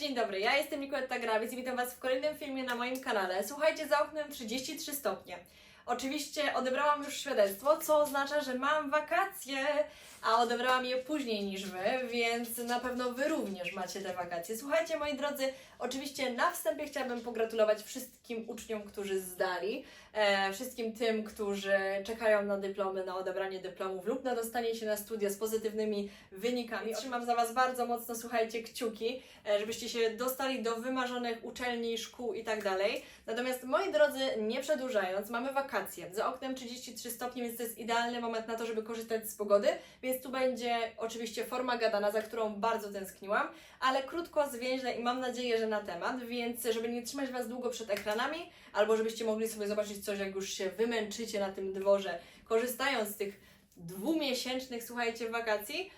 dzień dobry, ja jestem Nikoletta Grawiec i witam Was w kolejnym filmie na moim kanale. Słuchajcie, za oknem 33 stopnie. Oczywiście odebrałam już świadectwo, co oznacza, że mam wakacje, a odebrałam je później niż Wy, więc na pewno Wy również macie te wakacje. Słuchajcie, moi drodzy, oczywiście na wstępie chciałabym pogratulować wszystkim uczniom, którzy zdali, e, wszystkim tym, którzy czekają na dyplomy, na odebranie dyplomów lub na dostanie się na studia z pozytywnymi wynikami. Trzymam za Was bardzo mocno, słuchajcie, kciuki, e, żebyście się dostali do wymarzonych uczelni, szkół i tak dalej. Natomiast moi drodzy, nie przedłużając, mamy wakacje. Za oknem 33 stopnie, więc to jest idealny moment na to, żeby korzystać z pogody. Więc tu będzie oczywiście forma gadana, za którą bardzo tęskniłam, ale krótko, zwięźle i mam nadzieję, że na temat. Więc żeby nie trzymać Was długo przed ekranami, albo żebyście mogli sobie zobaczyć coś, jak już się wymęczycie na tym dworze, korzystając z tych dwumiesięcznych, słuchajcie, wakacji,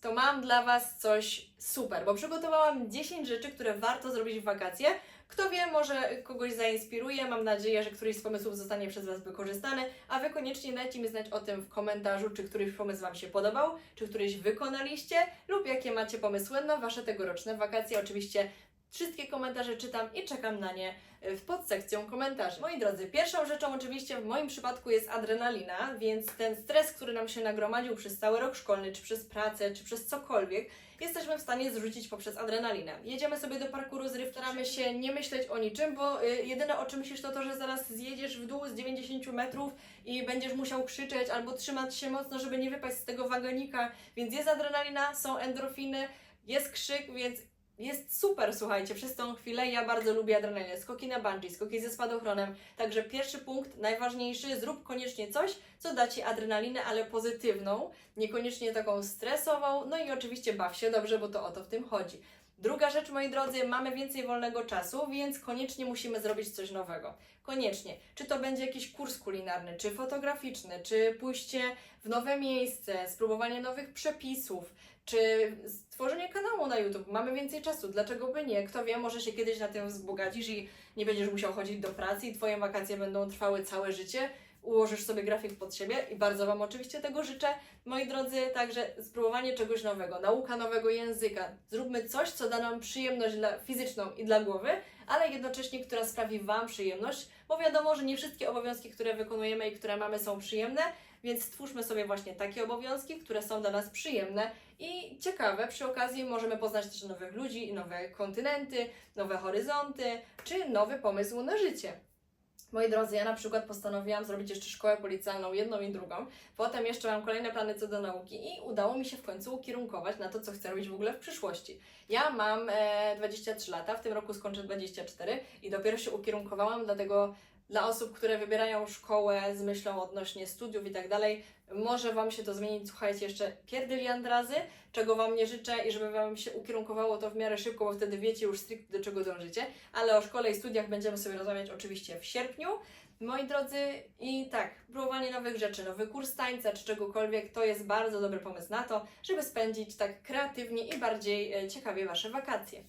to mam dla Was coś super, bo przygotowałam 10 rzeczy, które warto zrobić w wakacje. Kto wie, może kogoś zainspiruje. Mam nadzieję, że któryś z pomysłów zostanie przez Was wykorzystany, a Wy koniecznie dajcie mi znać o tym w komentarzu, czy któryś pomysł Wam się podobał, czy któryś wykonaliście, lub jakie macie pomysły na Wasze tegoroczne wakacje. Oczywiście wszystkie komentarze czytam i czekam na nie w podsekcją komentarzy. Moi drodzy, pierwszą rzeczą oczywiście w moim przypadku jest adrenalina, więc ten stres, który nam się nagromadził przez cały rok szkolny, czy przez pracę, czy przez cokolwiek, jesteśmy w stanie zrzucić poprzez adrenalinę. Jedziemy sobie do parku rozrywki, staramy się nie myśleć o niczym, bo y, jedyne o czym myślisz to to, że zaraz zjedziesz w dół z 90 metrów i będziesz musiał krzyczeć albo trzymać się mocno, żeby nie wypaść z tego wagonika, więc jest adrenalina, są endorfiny, jest krzyk, więc jest super, słuchajcie, przez tą chwilę ja bardzo lubię adrenalinę. Skoki na bungee, skoki ze spadochronem. Także pierwszy punkt, najważniejszy, zrób koniecznie coś, co da Ci adrenalinę, ale pozytywną, niekoniecznie taką stresową. No i oczywiście baw się dobrze, bo to o to w tym chodzi. Druga rzecz, moi drodzy, mamy więcej wolnego czasu, więc koniecznie musimy zrobić coś nowego. Koniecznie. Czy to będzie jakiś kurs kulinarny, czy fotograficzny, czy pójście w nowe miejsce, spróbowanie nowych przepisów, czy stworzenie kanału na YouTube. Mamy więcej czasu, dlaczego by nie? Kto wie, może się kiedyś na tym wzbogacisz i nie będziesz musiał chodzić do pracy i Twoje wakacje będą trwały całe życie. Ułożysz sobie grafik pod siebie i bardzo Wam oczywiście tego życzę. Moi drodzy, także spróbowanie czegoś nowego, nauka nowego języka. Zróbmy coś, co da nam przyjemność dla, fizyczną i dla głowy, ale jednocześnie, która sprawi Wam przyjemność, bo wiadomo, że nie wszystkie obowiązki, które wykonujemy i które mamy są przyjemne, więc stwórzmy sobie właśnie takie obowiązki, które są dla nas przyjemne i ciekawe. Przy okazji możemy poznać też nowych ludzi, nowe kontynenty, nowe horyzonty, czy nowy pomysł na życie. Moi drodzy, ja na przykład postanowiłam zrobić jeszcze szkołę policjalną, jedną i drugą. Potem jeszcze mam kolejne plany co do nauki i udało mi się w końcu ukierunkować na to, co chcę robić w ogóle w przyszłości. Ja mam e, 23 lata, w tym roku skończę 24 i dopiero się ukierunkowałam, dlatego dla osób, które wybierają szkołę z myślą odnośnie studiów i tak dalej, może Wam się to zmienić, słuchajcie, jeszcze pierdyliard razy, czego Wam nie życzę i żeby Wam się ukierunkowało to w miarę szybko, bo wtedy wiecie już stricte do czego dążycie, ale o szkole i studiach będziemy sobie rozmawiać oczywiście w sierpniu. Moi drodzy, i tak, próbowanie nowych rzeczy, nowy kurs tańca czy czegokolwiek, to jest bardzo dobry pomysł na to, żeby spędzić tak kreatywnie i bardziej e, ciekawie Wasze wakacje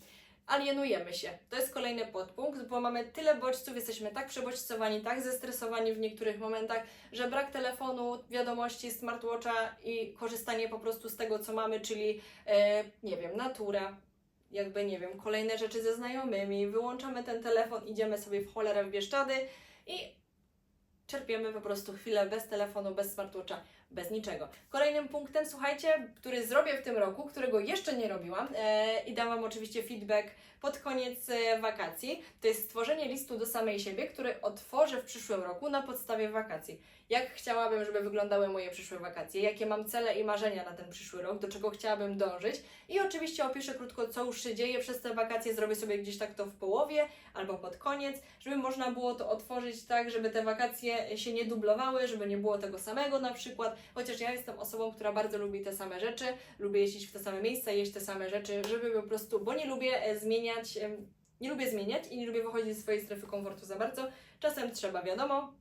alienujemy się. To jest kolejny podpunkt, bo mamy tyle bodźców, jesteśmy tak przebodźcowani, tak zestresowani w niektórych momentach, że brak telefonu, wiadomości, smartwatcha i korzystanie po prostu z tego, co mamy, czyli e, nie wiem, natura, jakby nie wiem, kolejne rzeczy ze znajomymi, wyłączamy ten telefon, idziemy sobie w cholerę w Bieszczady i czerpiemy po prostu chwilę bez telefonu, bez smartwatcha, bez niczego. Kolejnym punktem, słuchajcie, który zrobię w tym roku, którego jeszcze nie robiłam e, i dam Wam oczywiście feedback pod koniec e, wakacji, to jest stworzenie listu do samej siebie, który otworzę w przyszłym roku na podstawie wakacji. Jak chciałabym, żeby wyglądały moje przyszłe wakacje, jakie mam cele i marzenia na ten przyszły rok, do czego chciałabym dążyć i oczywiście opiszę krótko, co już się dzieje przez te wakacje, zrobię sobie gdzieś tak to w połowie albo pod koniec, żeby można było to otworzyć tak, żeby te wakacje się nie dublowały, żeby nie było tego samego na przykład, chociaż ja jestem osobą, która bardzo lubi te same rzeczy, lubię jeździć w te same miejsca, jeść te same rzeczy, żeby po prostu, bo nie lubię e, zmieniać, em, nie lubię zmieniać i nie lubię wychodzić ze swojej strefy komfortu za bardzo. Czasem trzeba, wiadomo,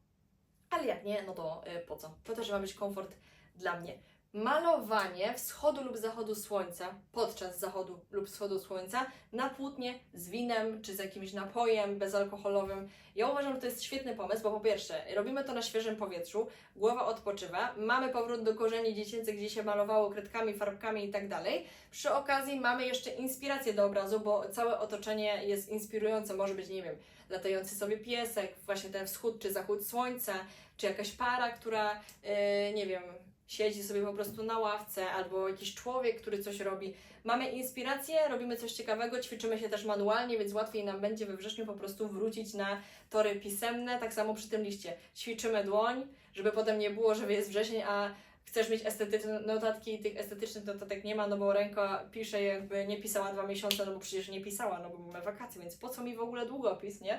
ale jak nie, no to e, po co? To też ma być komfort dla mnie. Malowanie wschodu lub zachodu słońca podczas zachodu lub wschodu słońca na płótnie z winem czy z jakimś napojem bezalkoholowym. Ja uważam, że to jest świetny pomysł, bo po pierwsze, robimy to na świeżym powietrzu, głowa odpoczywa, mamy powrót do korzeni dziecięcych, gdzie się malowało kredkami, farbkami i tak dalej. Przy okazji mamy jeszcze inspirację do obrazu, bo całe otoczenie jest inspirujące. Może być, nie wiem, latający sobie piesek, właśnie ten wschód czy zachód słońca, czy jakaś para, która, yy, nie wiem, siedzi sobie po prostu na ławce, albo jakiś człowiek, który coś robi. Mamy inspirację, robimy coś ciekawego, ćwiczymy się też manualnie, więc łatwiej nam będzie we wrześniu po prostu wrócić na tory pisemne. Tak samo przy tym liście. Ćwiczymy dłoń, żeby potem nie było, że jest wrzesień, a chcesz mieć estetyczne notatki i tych estetycznych notatek nie ma, no bo ręka pisze jakby nie pisała dwa miesiące, no bo przecież nie pisała, no bo mamy wakacje, więc po co mi w ogóle długopis, nie?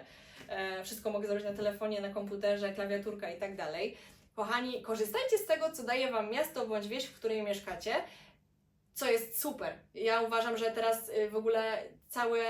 E, wszystko mogę zrobić na telefonie, na komputerze, klawiaturka i tak dalej. Kochani, korzystajcie z tego, co daje Wam miasto bądź wieś, w której mieszkacie, co jest super. Ja uważam, że teraz y, w ogóle całe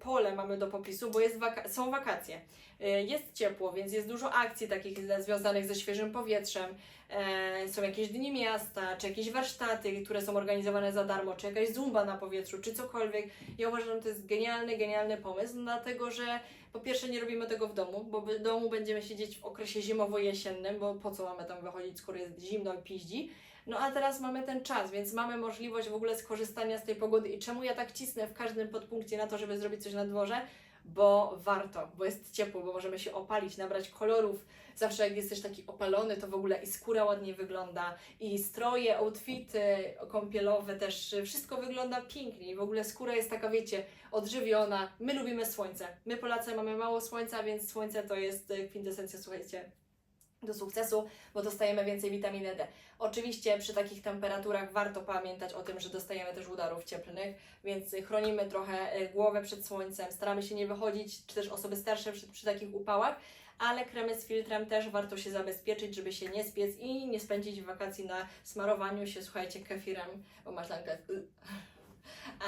pole mamy do popisu, bo jest waka- są wakacje. Y, Jest ciepło, więc jest dużo akcji takich związanych ze świeżym powietrzem. E, Są jakieś dni miasta, czy jakieś warsztaty, które są organizowane za darmo, czy jakaś zumba na powietrzu, czy cokolwiek. Ja uważam, że to jest genialny, genialny pomysł, dlatego że po pierwsze nie robimy tego w domu, bo w domu będziemy siedzieć w okresie zimowo-jesiennym, bo po co mamy tam wychodzić, skoro jest zimno i piździ. No a teraz mamy ten czas, więc mamy możliwość w ogóle skorzystania z tej pogody. I czemu ja tak cisnę w każdym podpunkcie na to, żeby zrobić coś na dworze? Bo warto, bo jest ciepło, bo możemy się opalić, nabrać kolorów. Zawsze jak jesteś taki opalony, to w ogóle i skóra ładnie wygląda, i stroje, outfity kąpielowe też, wszystko wygląda pięknie. I w ogóle skóra jest taka, wiecie, odżywiona. My lubimy słońce. My Polacy mamy mało słońca, więc słońce to jest e, kwintesencja, słuchajcie, do sukcesu, bo dostajemy więcej witaminy D. Oczywiście przy takich temperaturach warto pamiętać o tym, że dostajemy też udarów cieplnych, więc chronimy trochę e, głowę przed słońcem, staramy się nie wychodzić, czy też osoby starsze przy, przy takich upałach, ale kremy z filtrem też warto się zabezpieczyć, żeby się nie spiec i nie spędzić wakacji na smarowaniu się, słuchajcie, kefirem, bo maślanka jest...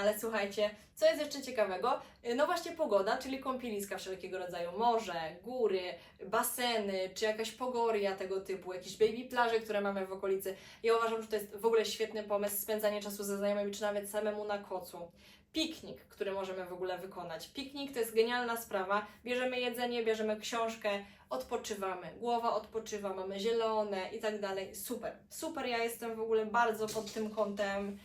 Ale słuchajcie, co jest jeszcze ciekawego? No właśnie pogoda, czyli kąpieliska wszelkiego rodzaju, morze, góry, baseny, czy jakaś pogoria tego typu, jakieś baby plaże, które mamy w okolicy. Ja uważam, że to jest w ogóle świetny pomysł, spędzanie czasu ze znajomymi, czy nawet samemu na kocu. Piknik, który możemy w ogóle wykonać. Piknik to jest genialna sprawa. Bierzemy jedzenie, bierzemy książkę, odpoczywamy. Głowa odpoczywa, mamy zielone i tak dalej. Super, super. Ja jestem w ogóle bardzo pod tym kątem e,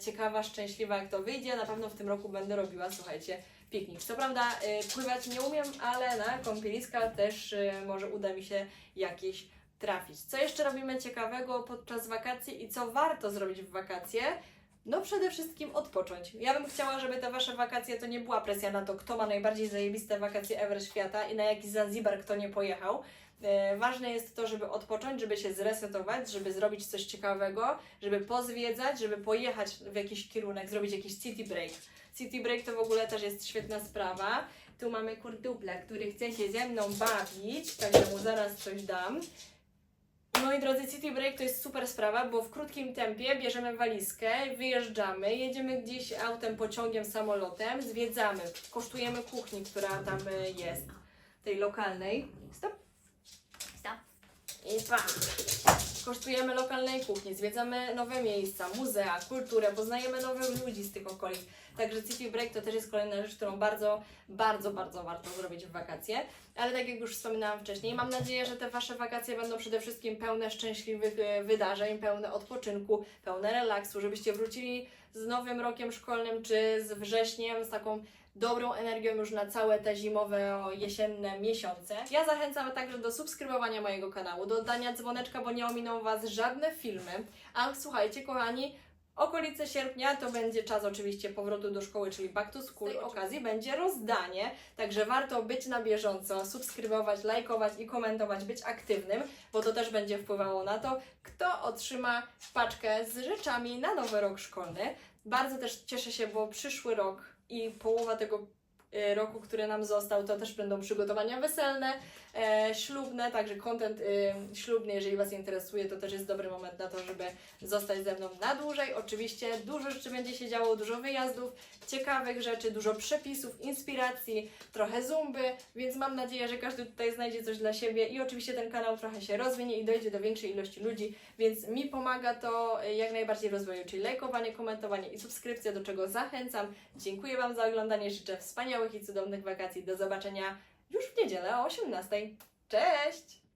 ciekawa, szczęśliwa, jak to wyjdzie. Na pewno w tym roku będę robiła, słuchajcie, piknik. Co prawda e, pływać nie umiem, ale na kąpieliska też e, może uda mi się jakieś trafić. Co jeszcze robimy ciekawego podczas wakacji i co warto zrobić w wakacje? No przede wszystkim odpocząć. Ja bym chciała, żeby te Wasze wakacje to nie była presja na to, kto ma najbardziej zajebiste wakacje ever świata i na jaki Zanzibar kto nie pojechał. E, Ważne jest to, żeby odpocząć, żeby się zresetować, żeby zrobić coś ciekawego, żeby pozwiedzać, żeby pojechać w jakiś kierunek, zrobić jakiś city break. City break to w ogóle też jest świetna sprawa. Tu mamy kurdupla, który chce się ze mną bawić, także mu zaraz coś dam. Moi drodzy, City Break to jest super sprawa, bo w krótkim tempie bierzemy walizkę, wyjeżdżamy, jedziemy gdzieś autem, pociągiem, samolotem, zwiedzamy, kosztujemy kuchni, która tam y, jest, tej lokalnej. I pa. Kosztujemy lokalnej kuchni, zwiedzamy nowe miejsca, muzea, kulturę, poznajemy nowych ludzi z tych okolic. Także City Break to też jest kolejna rzecz, którą bardzo, bardzo, bardzo warto zrobić w wakacje. Ale tak jak już wspominałam wcześniej, mam nadzieję, że te Wasze wakacje będą przede wszystkim pełne szczęśliwych e, wydarzeń, pełne odpoczynku, pełne relaksu, żebyście wrócili z nowym rokiem szkolnym czy z wrześniem z taką dobrą energią już na całe te zimowe, jesienne miesiące. Ja zachęcam także do subskrybowania mojego kanału, do dania dzwoneczka, bo nie ominą Was żadne filmy. A słuchajcie, kochani, Okolice sierpnia to będzie czas oczywiście powrotu do szkoły, czyli back to school. Z tej okazji będzie rozdanie, także warto być na bieżąco, subskrybować, lajkować i komentować, być aktywnym, bo to też będzie wpływało na to, kto otrzyma paczkę z rzeczami na nowy rok szkolny. Bardzo też cieszę się, bo przyszły rok i połowa tego roku, który nam został, to też będą przygotowania weselne, e, ślubne, także content y, ślubny, jeżeli Was interesuje, to też jest dobry moment na to, żeby zostać ze mną na dłużej. Oczywiście dużo rzeczy będzie się działo, dużo wyjazdów, ciekawych rzeczy, dużo przepisów, inspiracji, trochę zumby, więc mam nadzieję, że każdy tutaj znajdzie coś dla siebie i oczywiście ten kanał trochę się rozwinie i dojdzie do większej ilości ludzi, więc mi pomaga to jak najbardziej rozwoju, czyli lajkowanie, komentowanie i subskrypcja, do czego zachęcam. Dziękuję Wam za oglądanie, życzę wspaniałych i cudownych wakacji. Do zobaczenia już w niedzielę o 18. Cześć!